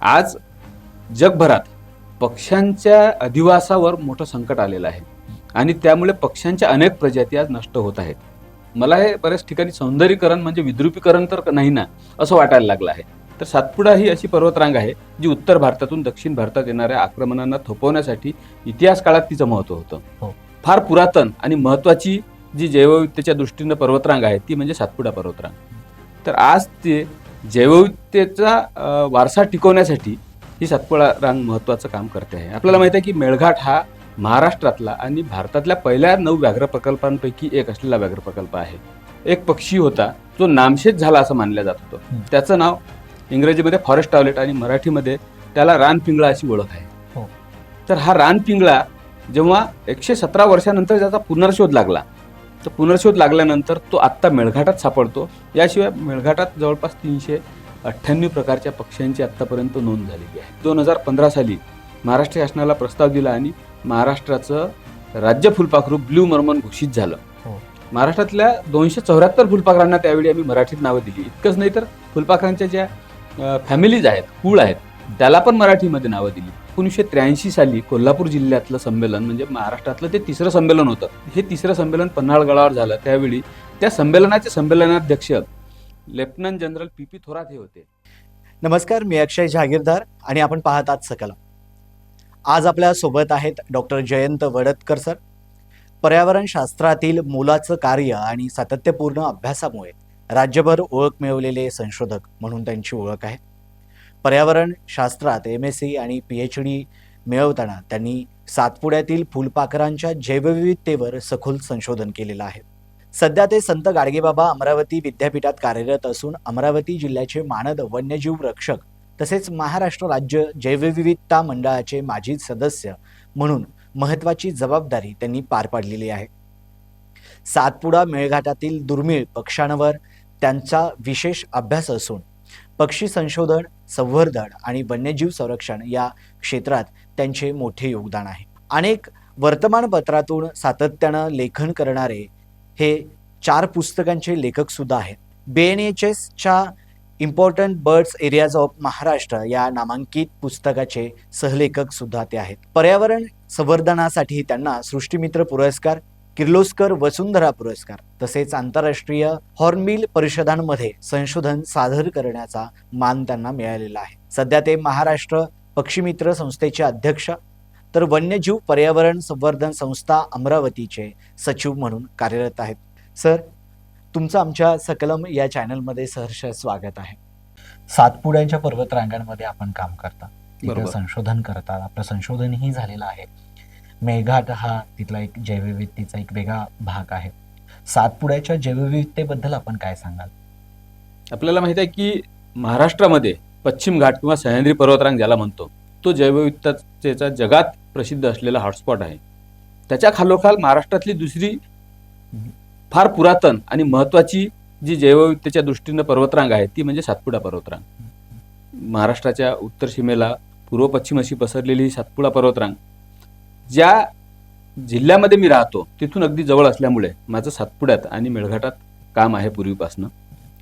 आज जगभरात पक्ष्यांच्या अधिवासावर मोठं संकट आलेलं आहे. आणि त्यामुळे पक्ष्यांच्या अनेक प्रजाती आज नष्ट होत आहेत. मला हे बऱ्याच ठिकाणी सौंदर्यीकरण म्हणजे विद्रुपीकरण तर नाही ना असं वाटायला लागलं आहे. तर सातपुडा ही अशी पर्वतरांग आहे जी उत्तर भारतातून दक्षिण भारतात येणाऱ्या आक्रमणांना थोपवण्यासाठी इतिहास काळात तिचं महत्त्व हो. होतं फार पुरातन आणि महत्वाची जी जैवविविधतेच्या दृष्टीनं पर्वतरांग आहे ती म्हणजे सातपुडा पर्वतरांग. तर आज ते जैवविविधतेचा वारसा टिकवण्यासाठी ही सातपुडा रांग महत्वाचं काम करते आहे आपल्याला माहिती आहे की मेळघाट हा महाराष्ट्रातला आणि भारतातल्या पहिल्या नऊ व्याघ्र प्रकल्पांपैकी एक असलेला व्याघ्र प्रकल्प आहे एक पक्षी होता जो नामशेष झाला असं मानलं जात होतं. त्याचं नाव इंग्रजीमध्ये फॉरेस्ट टॉयलेट आणि मराठीमध्ये त्याला रानपिंगळा अशी ओळख आहे हो. तर हा रानपिंगळा जेव्हा एकशे सतरा वर्षानंतर त्याचा पुनर्शोध लागला तर पुनर्शोध लागल्यानंतर तो आत्ता मेळघाटात सापडतो. याशिवाय मेळघाटात जवळपास तीनशे अठ्ठ्याण्णव प्रकारच्या पक्ष्यांची आत्तापर्यंत नोंद झालेली आहे. दोन हजार पंधरा साली महाराष्ट्र शासनाला प्रस्ताव दिला आणि महाराष्ट्राचं राज्य फुलपाखरू ब्ल्यू मर्मन घोषित झालं. हो. महाराष्ट्रातल्या दोनशे चौऱ्याहत्तर फुलपाखरांना त्यावेळी आम्ही मराठीत नावं दिली. इतकंच नाही तर फुलपाखरांच्या ज्या फॅमिलीज आहेत कुळ आहेत त्याला पण मराठीमध्ये नावं दिली. एकोणीसशे त्र्याऐंशी साली कोल्हापूर जिल्ह्यातलं संमेलन म्हणजे महाराष्ट्रातलं ते तिसरं संमेलन होतं. हे तिसरं संमेलन पन्हाळगडावर झालं. त्यावेळी त्या संमेलनाचे संमेलनाध्यक्ष lieutenant general P P Thorat हे होते. नमस्कार मी अक्षय जहागीरदार आणि आपण पाहत आहात सकला आज आपल्यासोबत आहेत डॉक्टर जयंत वडतकर सर. पर्यावरण शास्त्रातील मोलाचं कार्य आणि सातत्यपूर्ण अभ्यासामुळे राज्यभर ओळख मिळवलेले संशोधक म्हणून त्यांची ओळख आहे. पर्यावरण शास्त्रात एम एस सी आणि पी एच डी मिळवताना त्यांनी सातपुड्यातील फुलपाखरांच्या जैवविविधतेवर सखोल संशोधन केलेलं आहे. सध्या ते संत गाडगेबाबा अमरावती विद्यापीठात कार्यरत असून अमरावती जिल्ह्याचे मानद वन्यजीव रक्षक तसेच महाराष्ट्र राज्य जैवविविधता मंडळाचे माजी सदस्य म्हणून महत्वाची जबाबदारी त्यांनी पार पाडलेली आहे. सातपुडा मेळघाटातील दुर्मिळ पक्ष्यांवर त्यांचा विशेष अभ्यास असून पक्षी संशोधन संवर्धन आणि वन्यजीव संरक्षण या क्षेत्रात त्यांचे मोठे योगदान आहे. अनेक वर्तमानपत्रातून सातत्यानं लेखन करणारे हे चार पुस्तकांचे लेखक सुद्धा आहेत. बी एन एच एसच्या important birds areas of Maharashtra या नामांकित पुस्तकाचे सहलेखक सुद्धा ते आहेत. पर्यावरण संवर्धनासाठी त्यांना सृष्टीमित्र पुरस्कार किर्लोस्कर वसुंधरा पुरस्कार तसेच आंतरराष्ट्रीय हॉर्नबिल परिषदांमध्ये संशोधन सादर करण्याचा मान त्यांना मिळालेला आहे. सध्या ते महाराष्ट्र पक्षीमित्र संस्थेचे अध्यक्ष तर वन्यजीव पर्यावरण संवर्धन संस्था अमरावतीचे सचिव म्हणून कार्यरत आहेत. सर तुमचं आमच्या सकलम या चॅनलमध्ये सहर्ष स्वागत आहे. सातपुड्यांच्या पर्वतरांगांमध्ये आपण काम करता. संशोधन करता आपलं संशोधनही झालेलं आहे. मेळघाट हा तिथला एक जैवविविधतेचा एक वेगळा भाग आहे. सातपुड्याच्या जैवविविधतेबद्दल आपण काय सांगाल? आपल्याला माहीत आहे की महाराष्ट्रामध्ये पश्चिम घाट किंवा सह्याद्री पर्वतरांग ज्याला म्हणतो तो जैवविविधतेचा जगात प्रसिद्ध असलेला हॉटस्पॉट आहे. त्याच्या खालोखाल महाराष्ट्रातली दुसरी फार पुरातन आणि महत्वाची जी जैवविविधतेच्या दृष्टीनं पर्वतरांग आहे ती म्हणजे सातपुडा पर्वतरांग. महाराष्ट्राच्या उत्तर सीमेला पूर्व पश्चिम अशी पसरलेली ही सातपुडा पर्वतरांग ज्या जिल्ह्यामध्ये मी राहतो तिथून अगदी जवळ असल्यामुळे माझं सातपुड्यात आणि मेळघाटात काम आहे पूर्वीपासनं.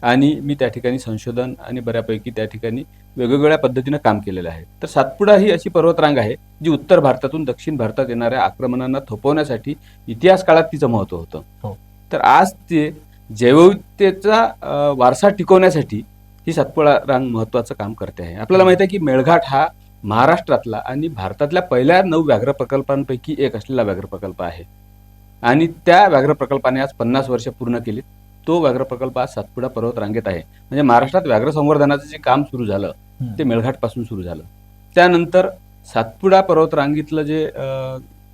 आणि मी त्या ठिकाणी संशोधन आणि बऱ्यापैकी त्या ठिकाणी वेगवेगळ्या पद्धतीनं काम केलेलं आहे. तर सातपुडा ही अशी पर्वतरांग आहे जी उत्तर भारतातून दक्षिण भारतात येणाऱ्या आक्रमणांना थोपवण्यासाठी इतिहास काळात तिचं महत्त्व होतं. हो. तर आज ते जैवविविधतेचा वारसा टिकवण्यासाठी ही सातपुडा रांग महत्वाचं काम करते आहे. आपल्याला माहिती आहे की मेळघाट हा महाराष्ट्रातला आणि भारतातल्या पहिल्या नऊ व्याघ्र प्रकल्पांपैकी एक असलेला व्याघ्र प्रकल्प आहे. आणि त्या व्याघ्र प्रकल्पाने आज पन्नास वर्ष पूर्ण केली तो व्याघ्र प्रकल्प आज सातपुडा पर्वत रांगेत आहे. म्हणजे महाराष्ट्रात व्याघ्र संवर्धनाचं जे काम सुरू झालं ते मेळघाटपासून सुरू झालं. त्यानंतर सातपुडा पर्वत रांगीतलं जे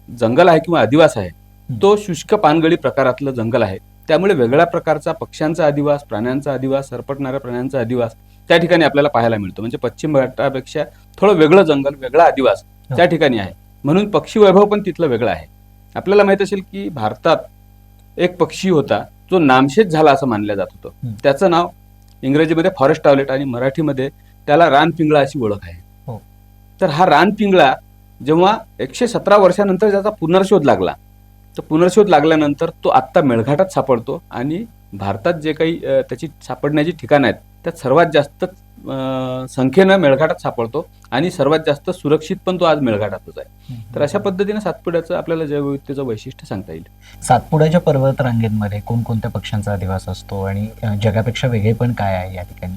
जंगल आहे किंवा अधिवास आहे तो शुष्क पानगळी प्रकारातलं जंगल आहे. त्यामुळे वेगळ्या प्रकारचा पक्ष्यांचा अधिवास प्राण्यांचा अधिवास सरपटणाऱ्या प्राण्यांचा अधिवास त्या ठिकाणी आपल्याला पाहायला मिळतो. म्हणजे पश्चिम घाटापेक्षा थोडं वेगळं जंगल वेगळा अधिवास त्या ठिकाणी आहे. म्हणून पक्षी वैभव पण तिथलं वेगळं आहे. आपल्याला माहीत असेल की भारतात एक पक्षी होता जो नामशेष झाला असं मानलं जात होतं. हं. त्याचं नाव इंग्रजीमध्ये फॉरेस्ट टॉयलेट आणि मराठीमध्ये त्याला रानपिंगळा अशी ओळख आहे. हो. तर हा रानपिंगळा जेव्हा एकशे सतरा वर्षानंतर त्याचा पुनर्शोध लागला तर पुनर्शोध लागल्यानंतर तो आत्ता मेळघाटात सापडतो आणि भारतात जे काही त्याची सापडण्याची ठिकाणं आहेत त्यात सर्वात जास्त संख्येनं मेळघाटात सापडतो आणि सर्वात जास्त सुरक्षित पण तो आज मेळघाटातच आहे. तर अशा पद्धतीने सातपुड्याचं आपल्याला जैवविविधतेचं वैशिष्ट्य सांगता येईल. सातपुड्याच्या पर्वत रांगेंमध्ये कोणकोणत्या पक्ष्यांचा अधिवास असतो आणि जगापेक्षा वेगळे पण काय आहे या ठिकाणी?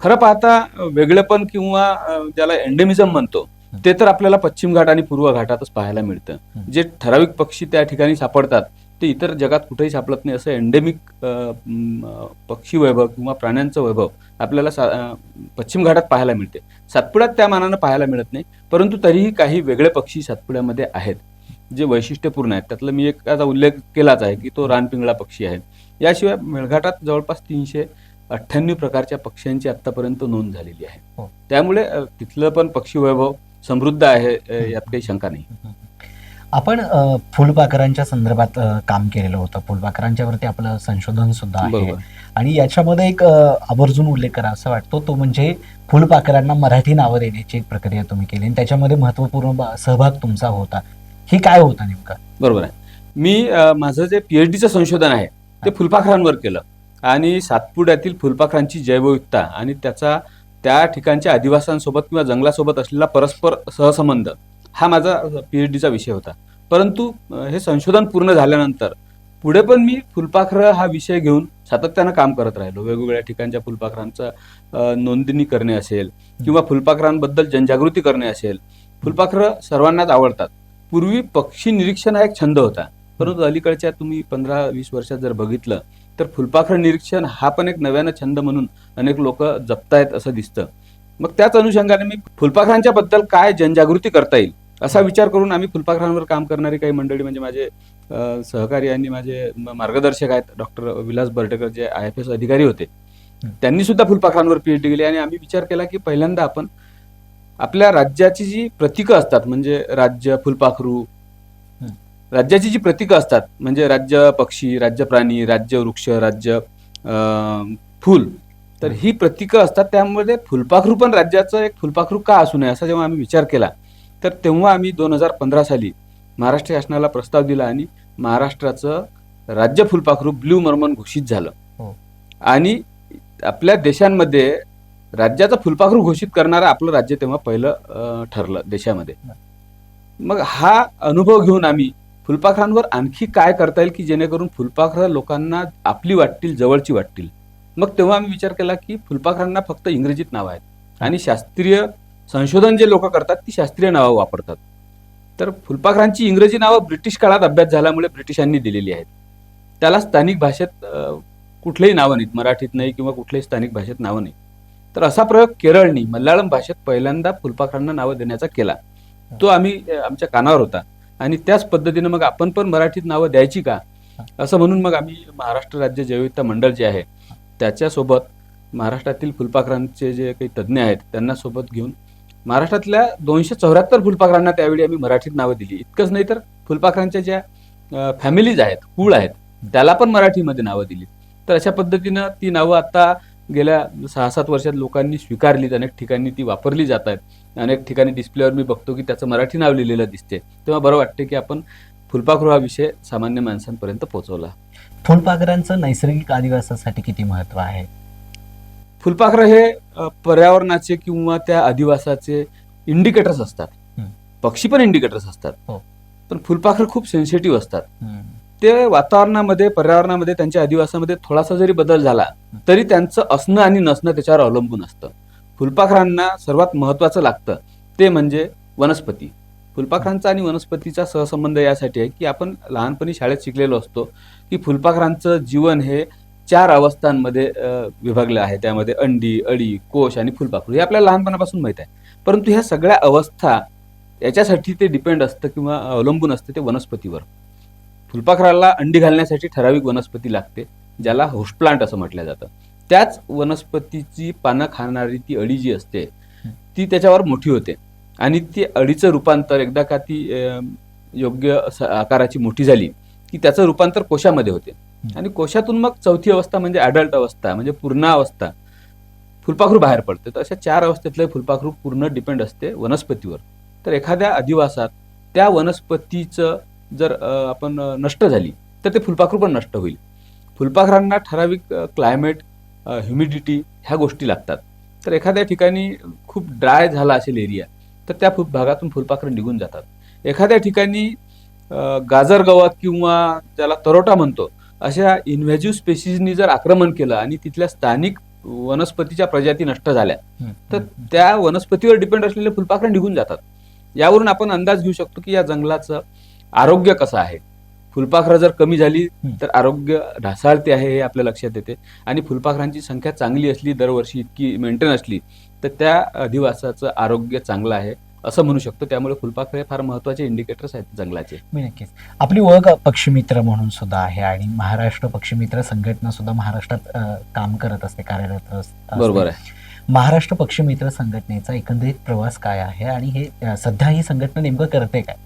खरं पाहता वेगळेपण किंवा ज्याला एंडेमिझम म्हणतो ते तर आपल्याला पश्चिम घाट आणि पूर्व घाटातच पाहायला मिळतं. जे ठराविक पक्षी त्या ठिकाणी सापडतात ते इतर जगात कुठेही सापडत नाही. असं एंडेमिक पक्षी वैभव किंवा प्राण्यांचं वैभव आपल्याला सा- पश्चिम घाटात पाहायला मिळते. सातपुड्यात त्या मानानं पाहायला मिळत नाही परंतु तरीही काही वेगळे पक्षी सातपुड्यामध्ये आहेत जे वैशिष्ट्यपूर्ण आहेत. त्यातलं मी एक आता उल्लेख केलाच आहे की तो रानपिंगळा पक्षी आहे. याशिवाय मेळघाटात जवळपास तीनशे अठ्ठ्याण्णव प्रकारच्या पक्ष्यांची आतापर्यंत नोंद झालेली आहे. हो. त्यामुळे तिथलं पण पक्षी वैभव समृद्ध आहे यात काही शंका नाही. आपण फुलपाखरांच्या संदर्भात काम केलेलं होतं. फुलपाखरांच्या वरती आपलं संशोधन सुद्धा आहे. आणि याच्यामध्ये एक आवर्जून उल्लेख करा. असं वाटतो तो म्हणजे फुलपाखरांना मराठी नावं देण्याची एक प्रक्रिया तुम्ही केली. आणि त्याच्यामध्ये महत्त्वपूर्ण सहभाग तुमचा होता. हे काय होतं नेमकं? बरोबर आहे. मी माझं जे पीएचडीचं संशोधन आहे ते फुलपाखरांवर केलं. आणि सातपुड्यातील फुलपाखरांची जैवविविधता आणि त्याचा त्या ठिकाणच्या आदिवासांसोबत किंवा जंगलासोबत असलेला परस्पर सहसंबंध हा माझा पीएचडीचा विषय होता. परंतु हे संशोधन पूर्ण झाल्यानंतर पुढे पण मी फुलपाखरं हा विषय घेऊन सातत्यानं काम करत राहिलो. वेगवेगळ्या ठिकाणच्या फुलपाखरांचा नोंदणी करणे असेल किंवा फुलपाखरांबद्दल जनजागृती करणे असेल फुलपाखरं सर्वांनाच आवडतात. पूर्वी पक्षी निरीक्षण हा एक छंद होता. परंतु अलीकडच्या तुम्ही पंधरा वीस वर्षात जर बघितलं तर फुलपाखर निरीक्षण हा पण एक नव्यानं छंद म्हणून अनेक लोक जपतायत असं दिसतं. मग त्याच अनुषंगाने मी फुलपाखरांच्या बद्दल काय जनजागृती करता येईल असा विचार करून आम्ही फुलपाखरांवर काम करणारी काही मंडळी म्हणजे माझे सहकारी आणि माझे मार्गदर्शक आहेत. डॉक्टर विलास बर्टेकर जे आय एफ एस अधिकारी होते. त्यांनी सुद्धा फुलपाखरांवर पीएचडी केली आणि आम्ही विचार केला की पहिल्यांदा आपण आपल्या राज्याची जी प्रतीकं असतात म्हणजे राज्य फुलपाखरू. राज्याची जी प्रतीकं असतात म्हणजे राज्य पक्षी राज्य प्राणी राज्य वृक्ष राज्य फुल तर ही प्रतीकं असतात त्यामध्ये फुलपाखरू पण राज्याचं एक फुलपाखरू का असू नये असा जेव्हा आम्ही विचार केला तर तेव्हा आम्ही दोन हजार पंधरा साली महाराष्ट्र शासनाला प्रस्ताव दिला आणि महाराष्ट्राचं राज्य फुलपाखरू ब्ल्यू मर्मन घोषित झालं. हो. आणि आपल्या देशांमध्ये राज्याचं फुलपाखरू घोषित करणारं आपलं राज्य तेव्हा पहिलं ठरलं देशामध्ये. मग हा अनुभव घेऊन आम्ही फुलपाखरांवर आणखी काय करता येईल की जेणेकरून फुलपाखरं लोकांना आपली वाटतील जवळची वाटतील? मग तेव्हा आम्ही विचार केला की फुलपाखरांना फक्त इंग्रजीत नावं आहेत. आणि शास्त्रीय संशोधन जे लोक करतात ती शास्त्रीय नावं वापरतात. तर फुलपाखरांची इंग्रजी नावं ब्रिटिश काळात अभ्यास झाल्यामुळे ब्रिटिशांनी दिलेली आहेत. त्याला स्थानिक भाषेत कुठलेही नावं नाहीत. मराठीत नाही किंवा कुठल्याही स्थानिक भाषेत नावं नाही तर असा प्रयोग केरळनी मल्याळम भाषेत पहिल्यांदा फुलपाखरांना नावं देण्याचा केला. तो आम्ही आमच्या कानावर होता. आणि त्याच पद्धतीनं मग आपण पण मराठीत नावं द्यायची का? असं म्हणून मग आम्ही महाराष्ट्र राज्य जैवविविधता मंडळ जे आहे त्याच्यासोबत महाराष्ट्रातील फुलपाखरांचे जे काही तज्ज्ञ आहेत त्यांना सोबत घेऊन महाराष्ट्रातल्या दोनशे चौऱ्याहत्तर फुलपाखरांना त्यावेळी आम्ही मराठीत नावं दिली. इतकंच नाही तर फुलपाखरांच्या ज्या फॅमिलीज आहेत कुळ आहेत त्याला पण मराठीमध्ये नावं दिली. तर अशा पद्धतीनं ती नावं आता गेल्या सहा सात वर्षात लोकांनी स्वीकारलीत अनेक ठिकाणी ती वापरली जात आहेत. अनेक ठिकाणी डिस्प्लेवर मी बघतो की त्याचं मराठी नाव लिहिलेलं दिसते तेव्हा बरं वाटते की आपण फुलपाखरू हा विषय सामान्य माणसांपर्यंत पोहोचवला फुलपाखरांचं नैसर्गिक अधिवासासाठी किती महत्त्व आहे? फुलपाखरं हे पर्यावरणाचे किंवा त्या अधिवासाचे इंडिकेटर्स असतात. पक्षी पण इंडिकेटर्स असतात. हो. पण फुलपाखर खूप सेन्सिटिव्ह असतात. ते वातावरणामध्ये पर्यावरणामध्ये त्यांच्या अधिवासामध्ये थोडासा जरी बदल झाला तरी त्यांचं असणं आणि नसणं त्याच्यावर अवलंबून असतं. फुलपाखरांना सर्वात महत्वाचं लागतं ते म्हणजे वनस्पती. फुलपाखरांचा आणि वनस्पतीचा सहसंबंध यासाठी आहे की आपण लहानपणी शाळेत शिकलेलो असतो की फुलपाखरांचं जीवन हे चार अवस्थांमध्ये विभागलं आहे. त्यामध्ये अंडी अळी कोश आणि फुलपाखरू हे आपल्याला लहानपणापासून माहीत आहे. परंतु ह्या सगळ्या अवस्था याच्यासाठी ते डिपेंड असतं किंवा अवलंबून असतं ते वनस्पतीवर. फुलपाखराला अंडी घालण्यासाठी ठराविक वनस्पती लागते ज्याला होस्ट प्लांट असं म्हटलं जातं. त्याच वनस्पतीची पानं खाणारी ती अळी जी असते ती त्याच्यावर मोठी होते. आणि ती अळीचं रूपांतर एकदा का ती योग्य आकाराची मोठी झाली की त्याचं रूपांतर कोशामध्ये होते. आणि कोशातून मग चौथी अवस्था म्हणजे अडल्ट अवस्था म्हणजे पूर्ण अवस्था फुलपाखरू बाहेर पडते. तर अशा चार अवस्थेतलं फुलपाखरू पूर्ण डिपेंड असते वनस्पतीवर. तर एखाद्या अधिवासात त्या वनस्पतीचं जर आपण नष्ट झाली तर ते फुलपाखरू पण नष्ट होईल. फुलपाखरांना ठराविक क्लायमेट ह्युमिडिटी ह्या गोष्टी लागतात. तर एखाद्या ठिकाणी खूप ड्राय झाला असेल एरिया तर त्या फुल भागातून फुलपाखरं निघून जातात एखाद्या ठिकाणी गाजर गवत किंवा त्याला तरोटा म्हणतो अशा इन्व्हेजिव्ह स्पेसिसनी जर आक्रमण केलं आणि तिथल्या स्थानिक वनस्पतीच्या प्रजाती नष्ट झाल्या. तर त्या वनस्पतीवर डिपेंड असलेले फुलपाखरं निघून जातात यावरून आपण अंदाज घेऊ शकतो की या जंगलाचं आरोग्य कसं आहे फुलपाखरं जर कमी झाली. तर आरोग्य ढासाळते आहे हे आपल्या लक्षात येते आणि फुलपाखरांची संख्या चांगली असली दरवर्षी इतकी मेंटेन असली तर त्या अधिवासाचं आरोग्य चांगलं आहे असं म्हणू शकतो. त्यामुळे फुलपाखरे फार महत्त्वाचे इंडिकेटर्स आहेत जंगलाचे. मी नक्कीच. आपली ओळख पक्षीमित्र म्हणून सुद्धा आहे आणि महाराष्ट्र पक्षीमित्र संघटना सुद्धा महाराष्ट्रात काम करत असते कार्यरत असते. बरोबर आहे. महाराष्ट्र पक्षीमित्र संघटनेचा एकंदरीत प्रवास काय आहे आणि हे सध्या ही संघटना नेमकं करते काय?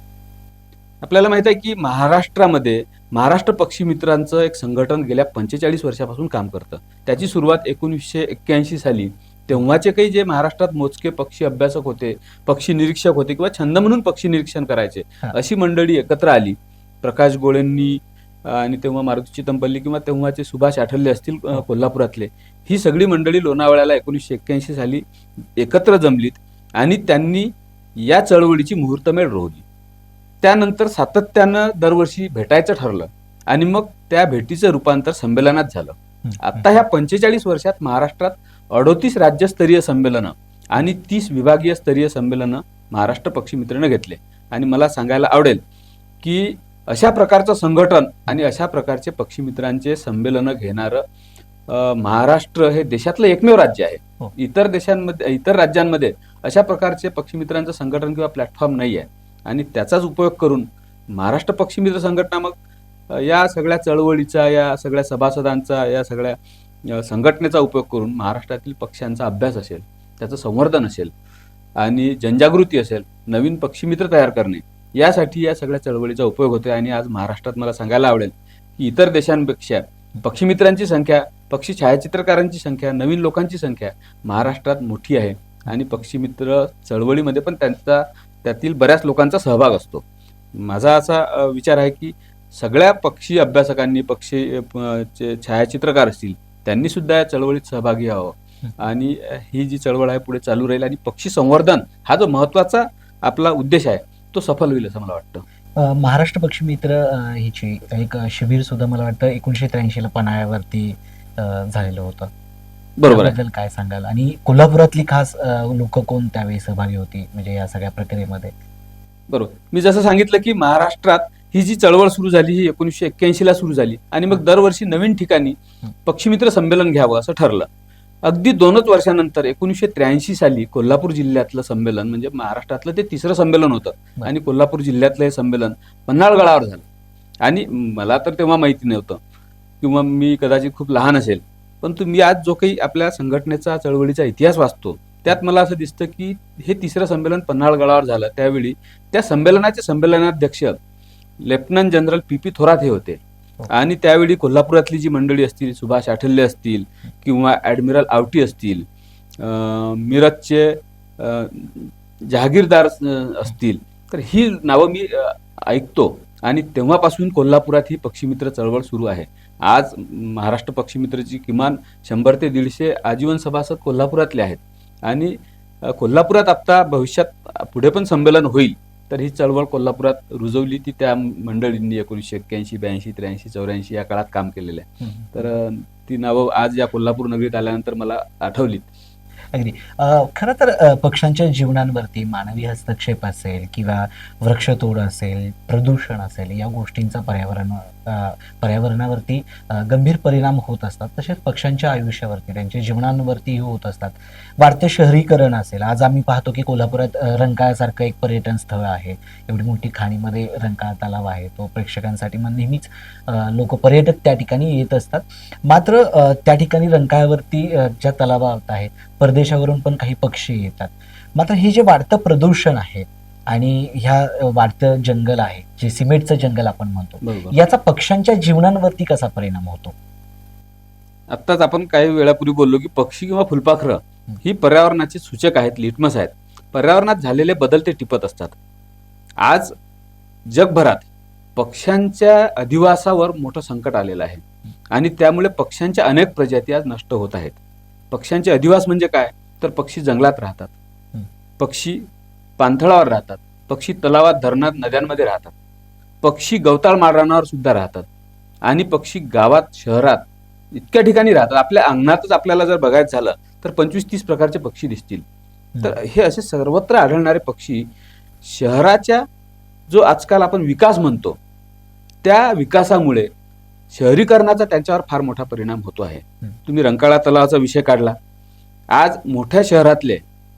आपल्याला माहीत आहे की महाराष्ट्रामध्ये महाराष्ट्र पक्षी मित्रांचं एक संघटन गेल्या पंचेचाळीस वर्षापासून काम करतं. त्याची सुरुवात एकोणीसशे एक्क्याऐंशी साली तेव्हाचे काही जे महाराष्ट्रात मोजके पक्षी अभ्यासक होते पक्षी निरीक्षक होते किंवा छंद म्हणून पक्षी निरीक्षण करायचे. अशी मंडळी एकत्र आली. प्रकाश गोळेंनी आणि तेव्हा मारुती चितंपल्ली किंवा तेव्हाचे सुभाष आठवले असतील कोल्हापुरातले. ही सगळी मंडळी लोणावळ्याला एकोणीसशे एक्क्याऐंशी साली एकत्र जमलीत आणि त्यांनी या चळवळीची मुहूर्तमेढ रोवली. त्यानंतर सातत्यानं दरवर्षी भेटायचं ठरलं आणि मग त्या भेटीचं रूपांतर संमेलनात झालं. आता ह्या पंचेचाळीस वर्षात महाराष्ट्रात अडोतीस राज्यस्तरीय संमेलनं आणि तीस विभागीय स्तरीय संमेलनं महाराष्ट्र पक्षी मित्रानं घेतले. आणि मला सांगायला आवडेल की अशा प्रकारचं संघटन आणि अशा प्रकारचे पक्षी मित्रांचे संमेलनं घेणारं महाराष्ट्र हे देशातलं एकमेव राज्य आहे. हो. इतर देशांमध्ये इतर राज्यांमध्ये अशा प्रकारचे पक्षी मित्रांचं संघटन किंवा प्लॅटफॉर्म नाही आहे आणि त्याचाच उपयोग करून महाराष्ट्र पक्षी मित्र संघटना मग या सगळ्या चळवळीचा या सगळ्या सभासदांचा या सगळ्या संघटनेचा उपयोग करून महाराष्ट्रातील पक्ष्यांचा अभ्यास असेल त्याचं संवर्धन असेल आणि जनजागृती असेल नवीन पक्षीमित्र तयार करणे यासाठी या सगळ्या चळवळीचा उपयोग होतोय आणि आज महाराष्ट्रात मला सांगायला आवडेल की इतर देशांपेक्षा पक्षीमित्रांची संख्या पक्षी छायाचित्रकारांची संख्या नवीन लोकांची संख्या महाराष्ट्रात मोठी आहे आणि पक्षीमित्र चळवळीमध्ये पण त्यांचा त्यातील बऱ्याच लोकांचा सहभाग असतो. माझा असा विचार आहे की सगळ्या पक्षी अभ्यासकांनी पक्षी चे छायाचित्रकार असतील त्यांनी सुद्धा या चळवळीत सहभागी व्हावं. आणि ही जी चळवळ आहे पुढे चालू राहील आणि पक्षी संवर्धन हा जो महत्त्वाचा आपला उद्देश आहे तो सफल होईल असं मला वाटतं. महाराष्ट्र पक्षी मित्र हिची एक शिबिर सुद्धा मला वाटतं एकोणीशे त्र्याऐंशीला पन्हाळ्यावरती झालेलं होतं. बरोबर काय सांगाल? आणि कोल्हापुरातली खास लोक कोण त्यावेळी सहभागी होती म्हणजे या सगळ्या प्रक्रियेमध्ये? बरोबर. मी जसं सांगितलं की महाराष्ट्रात ही जी चळवळ सुरू झाली ही एकोणीसशे एक्क्याऐंशी ला सुरू झाली आणि मग दरवर्षी नवीन ठिकाणी पक्षीमित्र संमेलन घ्यावं असं ठरलं. अगदी दोनच वर्षानंतर एकोणीसशे त्र्याऐंशी साली कोल्हापूर जिल्ह्यातलं संमेलन म्हणजे महाराष्ट्रातलं ते तिसरं संमेलन होतं. आणि कोल्हापूर जिल्ह्यातलं हे संमेलन पन्हाळगडावर झालं. आणि मला तर तेव्हा माहिती नव्हतं किंवा मी कदाचित खूप लहान असेल परंतु मी आज जो काही आपल्या संघटनेचा चळवळीचा इतिहास वाचतो त्यात मला असं दिसतं की हे तिसरं संमेलन पन्हाळगडावर झालं. त्यावेळी त्या संमेलनाचे संमेलनाध्यक्ष lieutenant general P P Thorat हे होते. हो. आणि त्यावेळी कोल्हापुरातली जी मंडळी असतील सुभाष आठल्ले असतील किंवा ॲडमिरल आवटी असतील मिरजचे जहागीरदार असतील. तर ही नावं मी ऐकतो. आणि तेव्हापासून कोल्हापुरात ही पक्षीमित्र चळवळ सुरू आहे. आज महाराष्ट्र पक्षीमित्रची किमान शंभर ते दीडशे आजीवन सभासद कोल्हापुरातले आहेत. आणि कोल्हापुरात आता भविष्यात पुढे पण संमेलन होईल. तर ही चळवळ कोल्हापुरात रुजवली ती त्या मंडळींनी एकोणीसशे एक्क्याऐंशी ब्याऐंशी त्र्याऐंशी चौऱ्याऐंशी या काळात काम केलेलं आहे. तर ती नावं आज या कोल्हापूर नगरीत आल्यानंतर मला आठवलीत. अगदी. खरं तर पक्ष्यांच्या जीवनांवरती मानवी हस्तक्षेप असेल किंवा वृक्षतोड असेल प्रदूषण असेल या गोष्टींचा पर्यावरण पर्यावरणावरती गंभीर परिणाम होत असतात. तसेच पक्ष्यांच्या आयुष्यावरती त्यांच्या जीवनांवरतीही होत असतात. वाढते शहरीकरण असेल. आज आम्ही पाहतो की कोल्हापुरात रंकाळासारखं एक पर्यटन स्थळ आहे. एवढी मोठी खाणीमध्ये रंकाळा तलाव आहे. तो प्रेक्षकांसाठी मग नेहमीच लोक पर्यटक त्या ठिकाणी येत असतात. मात्र त्या ठिकाणी रंकाळ्यावरती ज्या तलावात आहेत परदेशावरून पण काही पक्षी येतात. मात्र हे जे वाढतं प्रदूषण आहे आणि ह्या वाढतं जंगल आहे जे सिमेंटचं जंगल आपण म्हणतो याचा पक्ष्यांच्या जीवनांवरती कसा परिणाम होतो? आत्ताच आपण काही वेळापूर्वी बोललो की पक्षी किंवा फुलपाखरं ही. पर्यावरणाचे सूचक आहेत लिटमस आहेत. पर्यावरणात झालेले बदल ते टिपत असतात. आज जगभरात पक्ष्यांच्या अधिवासावर मोठं संकट आलेलं आहे. आणि त्यामुळे पक्ष्यांच्या अनेक प्रजाती आज नष्ट होत आहेत. पक्ष्यांचे अधिवास म्हणजे काय? तर पक्षी जंगलात राहतात. पक्षी पाणथळावर राहतात. पक्षी तलावात धरणात नद्यांमध्ये राहतात. पक्षी गवताळ माळरानावर सुद्धा राहतात. आणि पक्षी गावात शहरात इतक्या ठिकाणी राहतात. आपल्या अंगणातच आपल्याला जर बघायचं झालं तर पंचवीस तीस प्रकारचे पक्षी दिसतील. तर हे असे सर्वत्र आढळणारे पक्षी शहराच्या जो आजकाल आपण विकास म्हणतो त्या विकासामुळे शहरीकरणाचा त्यांच्यावर फार मोठा परिणाम होतो आहे. तुम्ही रंकाळा तलावाचा विषय काढला आज मोठ्या शहरातले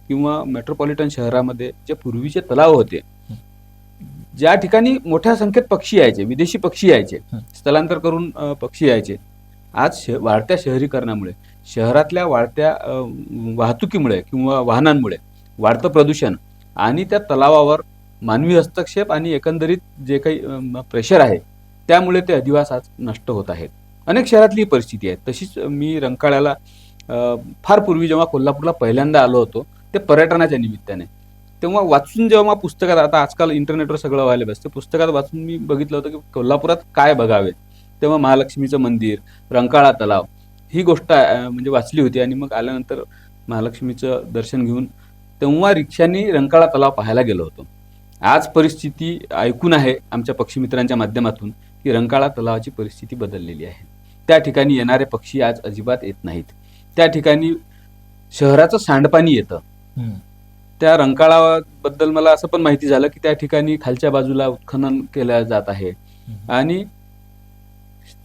किंवा मेट्रोपॉलिटन शहरामध्ये जे पूर्वीचे तलाव होते ज्या ठिकाणी मोठ्या संख्येत पक्षी यायचे विदेशी पक्षी यायचे. स्थलांतर करून पक्षी यायचे आज श- वाढत्या शहरीकरणामुळे शहरातल्या वाढत्या वाहतुकीमुळे किंवा वाहनांमुळे वाढतं प्रदूषण आणि त्या तलावावर मानवी हस्तक्षेप आणि एकंदरीत जे काही प्रेशर आहे त्यामुळे ते अधिवास आज नष्ट होत आहेत. अनेक शहरातली ही परिस्थिती आहे तशीच मी रंकाळ्याला फार पूर्वी जेव्हा कोल्हापूरला पहिल्यांदा आलो होतो ते पर्यटनाच्या निमित्ताने. तेव्हा वाचून जेव्हा पुस्तकात आता आजकाल इंटरनेटवर सगळं व्हायला असते पुस्तकात वाचून मी बघितलं होतं की कोल्हापुरात काय बघावे तेव्हा महालक्ष्मीचं मंदिर रंकाळा तलाव ही गोष्ट म्हणजे वाचली होती आणि मग आल्यानंतर महालक्ष्मीचं दर्शन घेऊन तेव्हा रिक्षाने रंकाळा तलाव पाहायला गेलो होतो. आज परिस्थिती ऐकून आहे आमच्या पक्षी मित्रांच्या माध्यमातून. की रंकाळा तलावाची परिस्थिती बदललेली आहे. त्या ठिकाणी येणारे पक्षी आज अजिबात येत नाहीत. त्या ठिकाणी शहराचं सांडपाणी येतं. त्या रंकाळाबद्दल मला असं पण माहिती झालं की त्या ठिकाणी खालच्या बाजूला उत्खनन केलं जात आहे. आणि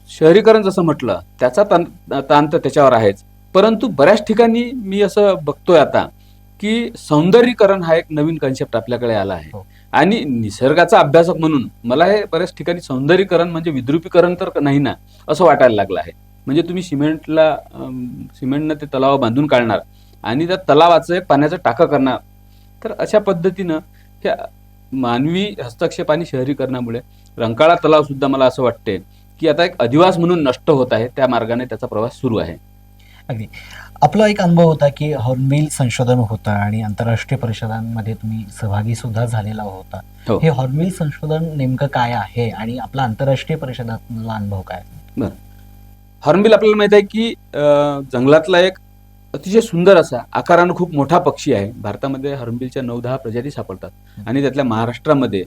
शहरीकरण जसं म्हटलं त्याचा ताण ताण तर त्याच्यावर आहेच. परंतु बऱ्याच ठिकाणी मी असं बघतोय आता की सौंदर्यीकरण हा एक नवीन कन्सेप्ट आपल्याकडे आला आहे. हो. आणि निसर्गाचा अभ्यासक म्हणून मला हे बऱ्याच ठिकाणी सौंदर्यीकरण म्हणजे विद्रुपीकरण तर नाही ना असं वाटायला लागलं आहे. म्हणजे तुम्ही सिमेंटला सिमेंटनं ते तलाव बांधून काढणार आणि त्या तलावाचं पाण्याचं टाकं करणार. तर अशा पद्धतीनं त्या मानवी हस्तक्षेप आणि शहरीकरणामुळे रंकाळा तलाव सुद्धा मला असं वाटते की आता एक अधिवास म्हणून नष्ट होत आहे त्या मार्गाने त्याचा प्रवास सुरू आहे. अगदी. आपला एक अनुभव होता की हॉर्नबिल संशोधन होतं आणि आंतरराष्ट्रीय परिषदांमध्ये तुम्ही सहभागी सुद्धा झालेला होता. हो. हे हॉर्नबिल संशोधन नेमकं काय आहे आणि आपला आंतरराष्ट्रीय परिषदातला अनुभव काय? हॉर्नबिल आपल्याला माहीत आहे की जंगलातला एक अतिशय सुंदर असा आकारानं खूप मोठा पक्षी आहे. भारतामध्ये हॉर्नबिलच्या नऊ दहा प्रजाती सापडतात. आणि त्यातल्या महाराष्ट्रामध्ये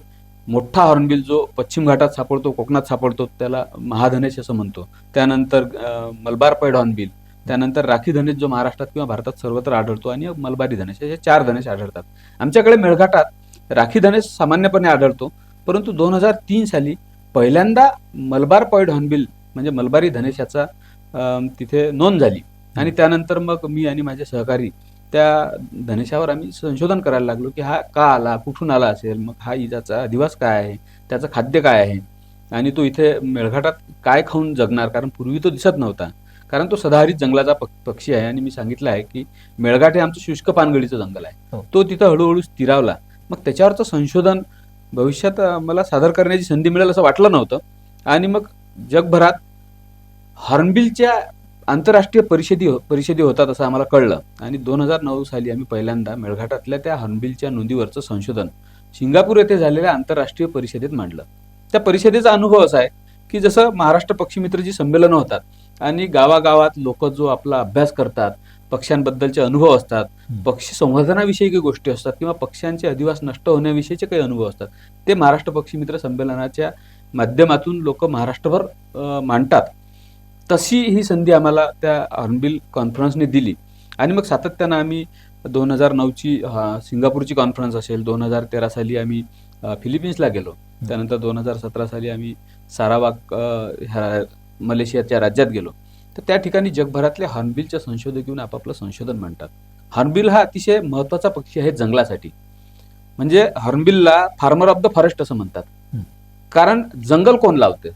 मोठा हॉर्नबिल जो पश्चिम घाटात सापडतो कोकणात सापडतो त्याला महाधनेश असं म्हणतो. त्यानंतर मलबार पैड हॉर्नबिल त्यानंतर राखी धनेश जो महाराष्ट्रात किंवा भारतात सर्वत्र आढळतो आणि मलबारी धनेश असे चार धनेश आढळतात. आमच्याकडे मेळघाटात राखी धनेश सामान्यपणे आढळतो परंतु दोन हजार तीन साली पहिल्यांदा मलबार पॉइड हॉर्नबिल म्हणजे मलबारी धनेशाचा याचा तिथे नोंद झाली. आणि त्यानंतर मग मी आणि माझे सहकारी त्या धनेशावर आम्ही संशोधन करायला लागलो की हा का आला कुठून आला असेल मग हा इजाचा अधिवास काय आहे त्याचं खाद्य काय आहे? आणि तो इथे मेळघाटात काय खाऊन जगणार? कारण पूर्वी तो दिसत नव्हता. कारण तो सदाहरित जंगलाचा पक- पक्षी आहे आणि मी सांगितलं आहे की मेळघाट हे आमचं शुष्क पानगळीचं जंगल आहे. हो. तो तिथं हळूहळू स्थिरावला. मग त्याच्यावरचं संशोधन भविष्यात मला सादर करण्याची संधी मिळेल असं वाटलं नव्हतं. आणि मग जगभरात हॉर्नबिलच्या आंतरराष्ट्रीय परिषदी परिषदी होतात असं आम्हाला कळलं. आणि दोन हजार नऊ साली आम्ही पहिल्यांदा मेळघाटातल्या त्या हॉर्नबिलच्या नोंदीवरचं संशोधन सिंगापूर येथे झालेल्या आंतरराष्ट्रीय परिषदेत मांडलं. त्या परिषदेचा अनुभव असा आहे की जसं महाराष्ट्र पक्षी मित्रजी संमेलनं होतात आणि गावागावात लोक जो आपला अभ्यास करतात पक्ष्यांबद्दलचे अनुभव असतात. पक्षी संवर्धनाविषयी काही गोष्टी असतात किंवा पक्ष्यांचे अधिवास नष्ट होण्याविषयीचे काही अनुभव असतात ते महाराष्ट्र पक्षी मित्र संमेलनाच्या माध्यमातून लोक महाराष्ट्रभर मांडतात. तशी ही संधी आम्हाला त्या हॉर्नबिल कॉन्फरन्सने दिली. आणि मग सातत्यानं आम्ही दोन हजार नऊची सिंगापूरची कॉन्फरन्स असेल दोन हजार तेरा साली आम्ही फिलिपिन्सला गेलो. त्यानंतर दोन हजार सतरा साली आम्ही ह्या मलेशियाच्या राज्यात गेलो तर त्या ठिकाणी जगभरातले हॉर्नबिलच्या संशोधक येऊन आपापलं संशोधन मांडतात. हॉर्नबिल हा अतिशय महत्त्वाचा पक्षी आहे जंगलासाठी. म्हणजे हॉर्नबिलला फार्मर ऑफ द फॉरेस्ट असं म्हणतात. कारण जंगल कोण लावते?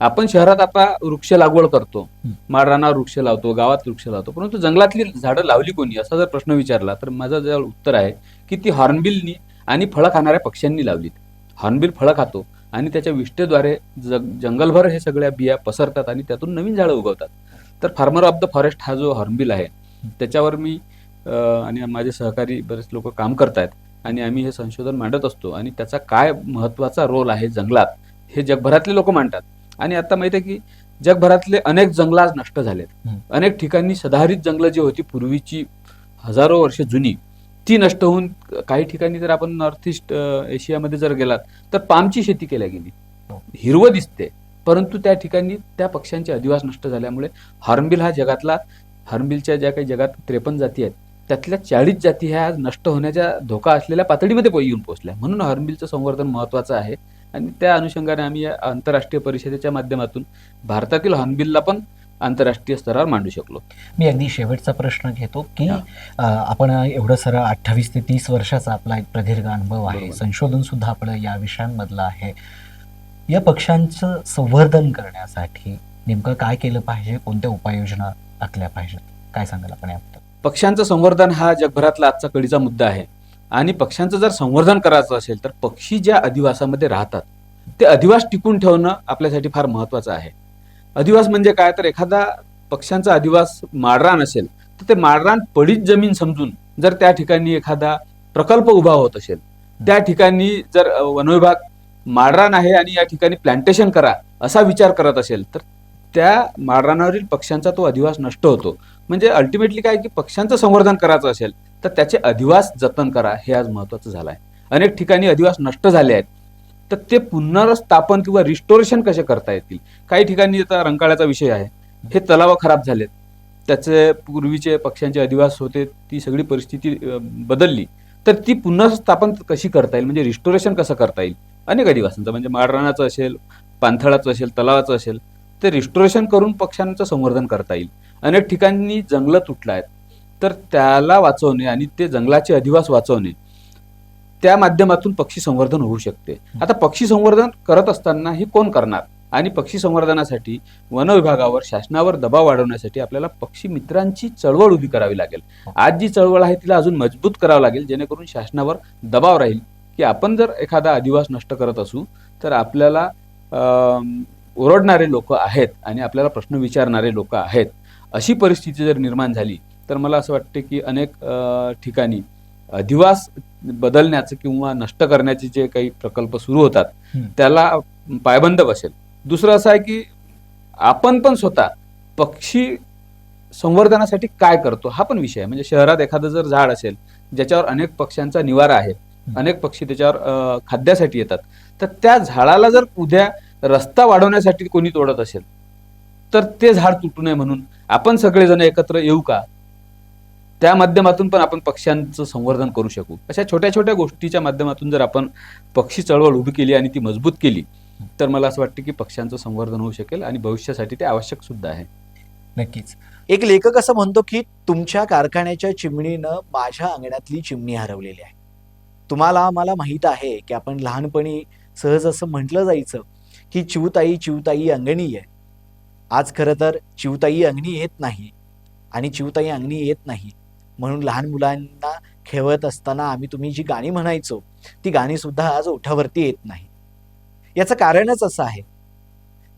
आपण शहरात आता वृक्ष लागवड करतो. माळरानावर वृक्ष लावतो गावात वृक्ष लावतो. परंतु जंगलातली झाडं लावली कोणी? असा जर प्रश्न विचारला तर माझं जवळ उत्तर आहे की ती हॉर्नबिलनी आणि फळं खाणाऱ्या पक्ष्यांनी लावलीत. हॉर्नबिल फळं खातो. आणि त्याच्या विष्ठेद्वारे जग जंगलभर हे सगळ्या बिया पसरतात आणि त्यातून नवीन झाडं उगवतात. तर फार्मर ऑफ द फॉरेस्ट हा जो हॉर्नबिल आहे त्याच्यावर मी आणि माझे सहकारी बरेच लोक काम करतायत आणि आम्ही हे संशोधन मांडत असतो आणि त्याचा काय महत्त्वाचा रोल आहे जंगलात हे जगभरातले लोक मांडतात. आणि आता माहिती आहे की जगभरातले अनेक जंगल आज नष्ट झालेत. अनेक ठिकाणी सदाहरित जंगलं जी होती पूर्वीची हजारो वर्ष जुनी ती नष्ट होऊन काही ठिकाणी जर आपण नॉर्थ ईस्ट एशियामध्ये जर गेलात तर पामची शेती केल्या गेली. हो. हिरवं दिसते परंतु त्या ठिकाणी त्या पक्ष्यांचे अधिवास नष्ट झाल्यामुळे हॉर्नबिल हा जगातला हॉर्नबिलच्या ज्या काही जगात त्रेपन्न जाती आहेत त्यातल्या चाळीस जाती ह्या आज नष्ट होण्याच्या धोका असलेल्या पातळीमध्ये येऊन पोहोचल्या. म्हणून हॉर्नबिलचं संवर्धन महत्वाचं आहे. आणि त्या अनुषंगाने आम्ही या आंतरराष्ट्रीय परिषदेच्या माध्यमातून भारतातील हॉर्नबिलला पण आंतरराष्ट्रीय स्तरावर मांडू शकलो. मी अगदी शेवटचा प्रश्न घेतो की आपण एवढं सरळ अठ्ठावीस ते तीस वर्षाचा आपला एक प्रदीर्घ अनुभव आहे. संशोधन सुद्धा आपलं या विषयांमधलं आहे. या पक्ष्यांचं संवर्धन करण्यासाठी नेमकं काय केलं पाहिजे? कोणत्या उपाययोजना आखल्या पाहिजेत? काय सांगाल आपण याबद्दल? पक्ष्यांचं संवर्धन हा जगभरातला आजचा कळीचा मुद्दा आहे. आणि पक्ष्यांचं जर संवर्धन करायचं असेल तर पक्षी ज्या अधिवासामध्ये राहतात ते अधिवास टिकून ठेवणं आपल्यासाठी फार महत्वाचं आहे. अधिवास म्हणजे काय? तर एखादा पक्ष्यांचा अधिवास माळरान असेल तर ते माळरान पडीत जमीन समजून जर त्या ठिकाणी एखादा प्रकल्प उभा होत असेल त्या ठिकाणी जर वनविभाग माळरान आहे आणि या ठिकाणी प्लांटेशन करा असा विचार करत असेल तर त्या माळरानावरील पक्ष्यांचा तो अधिवास नष्ट होतो. म्हणजे अल्टिमेटली काय की पक्ष्यांचं संवर्धन करायचं असेल तर त्याचे अधिवास जतन करा हे आज महत्वाचं झालं आहे अनेक ठिकाणी अधिवास नष्ट झाले आहेत. तर ते पुनर्स्थापन किंवा रिस्टोरेशन कसे करता येतील? काही ठिकाणी आता रंकाळ्याचा विषय आहे. हे तलाव खराब झालेत. त्याचे पूर्वीचे पक्ष्यांचे अधिवास होते ती सगळी परिस्थिती बदलली. तर ती पुनर्स्थापन कशी करता येईल? म्हणजे रिस्टोरेशन कसं करता येईल? अनेक अधिवासांचं म्हणजे माळरानाचं असेल पाणथळाचं असेल तलावाचं असेल ते रिस्टोरेशन करून पक्ष्यांचं संवर्धन करता येईल. अनेक ठिकाणी जंगलं तुटलं आहेत. तर त्याला वाचवणे आणि ते जंगलाचे अधिवास वाचवणे त्या माध्यमातून पक्षी संवर्धन होऊ शकते. आता पक्षी संवर्धन करत असताना हे कोण करणार? आणि पक्षी संवर्धनासाठी वन विभागावर शासनावर दबाव वाढवण्यासाठी आपल्याला पक्षी मित्रांची चळवळ उभी करावी लागेल. आज जी चळवळ आहे तिला अजून मजबूत करावं लागेल जेणेकरून शासनावर दबाव राहील की आपण जर एखादा अधिवास नष्ट करत असू तर आपल्याला ओरडणारे लोक आहेत आणि आपल्याला प्रश्न विचारणारे लोक आहेत. अशी परिस्थिती जर निर्माण झाली तर मला असं वाटते की अनेक ठिकाणी अधिवास बदलण्याचं किंवा नष्ट करण्याचे जे काही प्रकल्प सुरू होतात. त्याला पायबंद बसेल. दुसरं असं आहे की आपण पण स्वतः पक्षी संवर्धनासाठी काय करतो हा पण विषय आहे. म्हणजे शहरात एखादं जर झाड असेल ज्याच्यावर अनेक पक्ष्यांचा निवारा आहे अनेक पक्षी त्याच्यावर खाद्यासाठी येतात तर त्या झाडाला जर उद्या रस्ता वाढवण्यासाठी कोणी तोडत असेल तर ते झाड तुटू नये म्हणून आपण सगळेजण एकत्र येऊ का? त्या माध्यमातून पण आपण पक्ष्यांचं संवर्धन करू शकू. अशा छोट्या छोट्या गोष्टीच्या माध्यमातून जर आपण पक्षी चळवळ उभी केली आणि ती मजबूत केली तर मला असं वाटतं की पक्ष्यांचं संवर्धन होऊ शकेल आणि भविष्यासाठी ते आवश्यक सुद्धा आहे. नक्कीच. एक लेखक असं म्हणतो की तुमच्या कारखान्याच्या चिमणीनं माझ्या अंगणातली चिमणी हरवलेली आहे. तुम्हाला आम्हाला माहीत आहे की आपण लहानपणी सहज असं म्हटलं जायचं की चिवताई चिवताई अंगणी आहे. आज खरं तर चिवताई अंगणी येत नाही आणि चिवताई अंगणी येत नाही. म्हणून लहान मुलांना खेळत असताना आम्ही तुम्ही जी गाणी म्हणायचो ती गाणी सुद्धा आज ओठावरती येत नाही याचं कारणच असं आहे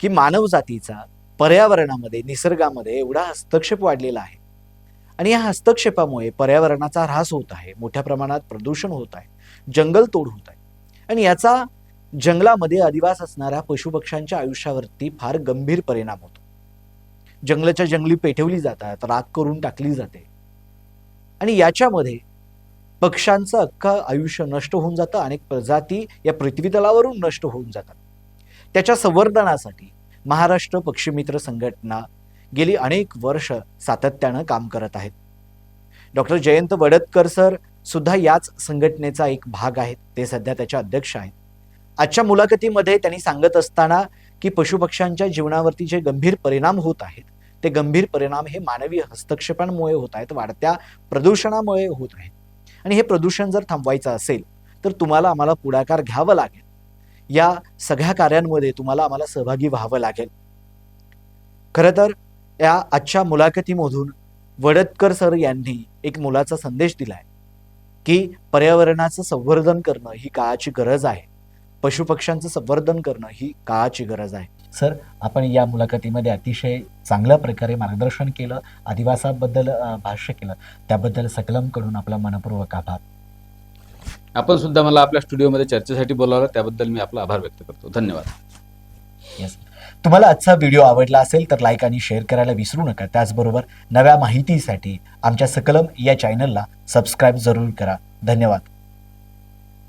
की मानव जातीचा पर्यावरणामध्ये निसर्गामध्ये एवढा हस्तक्षेप वाढलेला आहे. आणि या हस्तक्षेपामुळे पर्यावरणाचा ऱ्हास होत आहे मोठ्या प्रमाणात प्रदूषण होत आहे जंगल तोड होत आहे. आणि याचा जंगलामध्ये अधिवास असणाऱ्या पशुपक्ष्यांच्या आयुष्यावरती फार गंभीर परिणाम होतो. जंगलाच्या जंगली पेटवली जातात राख करून टाकली जाते. आणि याच्यामध्ये पक्ष्यांचं अख्खं आयुष्य नष्ट होऊन जातं अनेक प्रजाती या पृथ्वीतलावरून नष्ट होऊन जातात. त्याच्या संवर्धनासाठी महाराष्ट्र पक्षीमित्र संघटना गेली अनेक वर्ष सातत्यानं काम करत आहेत. डॉक्टर जयंत वडतकर सर सुद्धा याच संघटनेचा एक भाग आहेत. ते सध्या त्याचे अध्यक्ष आहेत. आजच्या मुलाखतीमध्ये त्यांनी सांगत असताना की पशुपक्ष्यांच्या जीवनावरती जे गंभीर परिणाम होत आहेत ते गंभीर परिणाम हे मानवी हस्तक्षेपांमुळे होत आहेत वाढत्या प्रदूषणामुळे होत आहेत. आणि हे प्रदूषण जर थांबवायचं असेल तर तुम्हाला आम्हाला पुढाकार घ्यावा लागेल. या सगळ्या कार्यांमध्ये तुम्हाला आम्हाला सहभागी व्हावं लागेल. खरं तर या आजच्या मुलाखतीमधून वडतकर सर यांनी एक मुलाचा संदेश दिलाय की पर्यावरणाचं संवर्धन करणं ही काळाची गरज आहे. पशुपक्ष्यांचं संवर्धन करणं ही काळाची गरज आहे. सर आपण या मुलाखतीमध्ये अतिशय चांगल्या प्रकारे मार्गदर्शन केलं आदिवासाबद्दल भाष्य केलं. त्याबद्दल सकलमकडून आपला मनपूर्वक आभार. आपण सुद्धा मला आपल्या स्टुडिओमध्ये चर्चेसाठी बोलावलं त्याबद्दल मी आपला आभार व्यक्त करतो. धन्यवाद. येस तुम्हाला आजचा व्हिडिओ आवडला असेल तर लाईक आणि शेअर करायला विसरू नका. त्याचबरोबर नव्या माहितीसाठी आमच्या सकलम या चॅनलला सबस्क्राईब जरूर करा. धन्यवाद.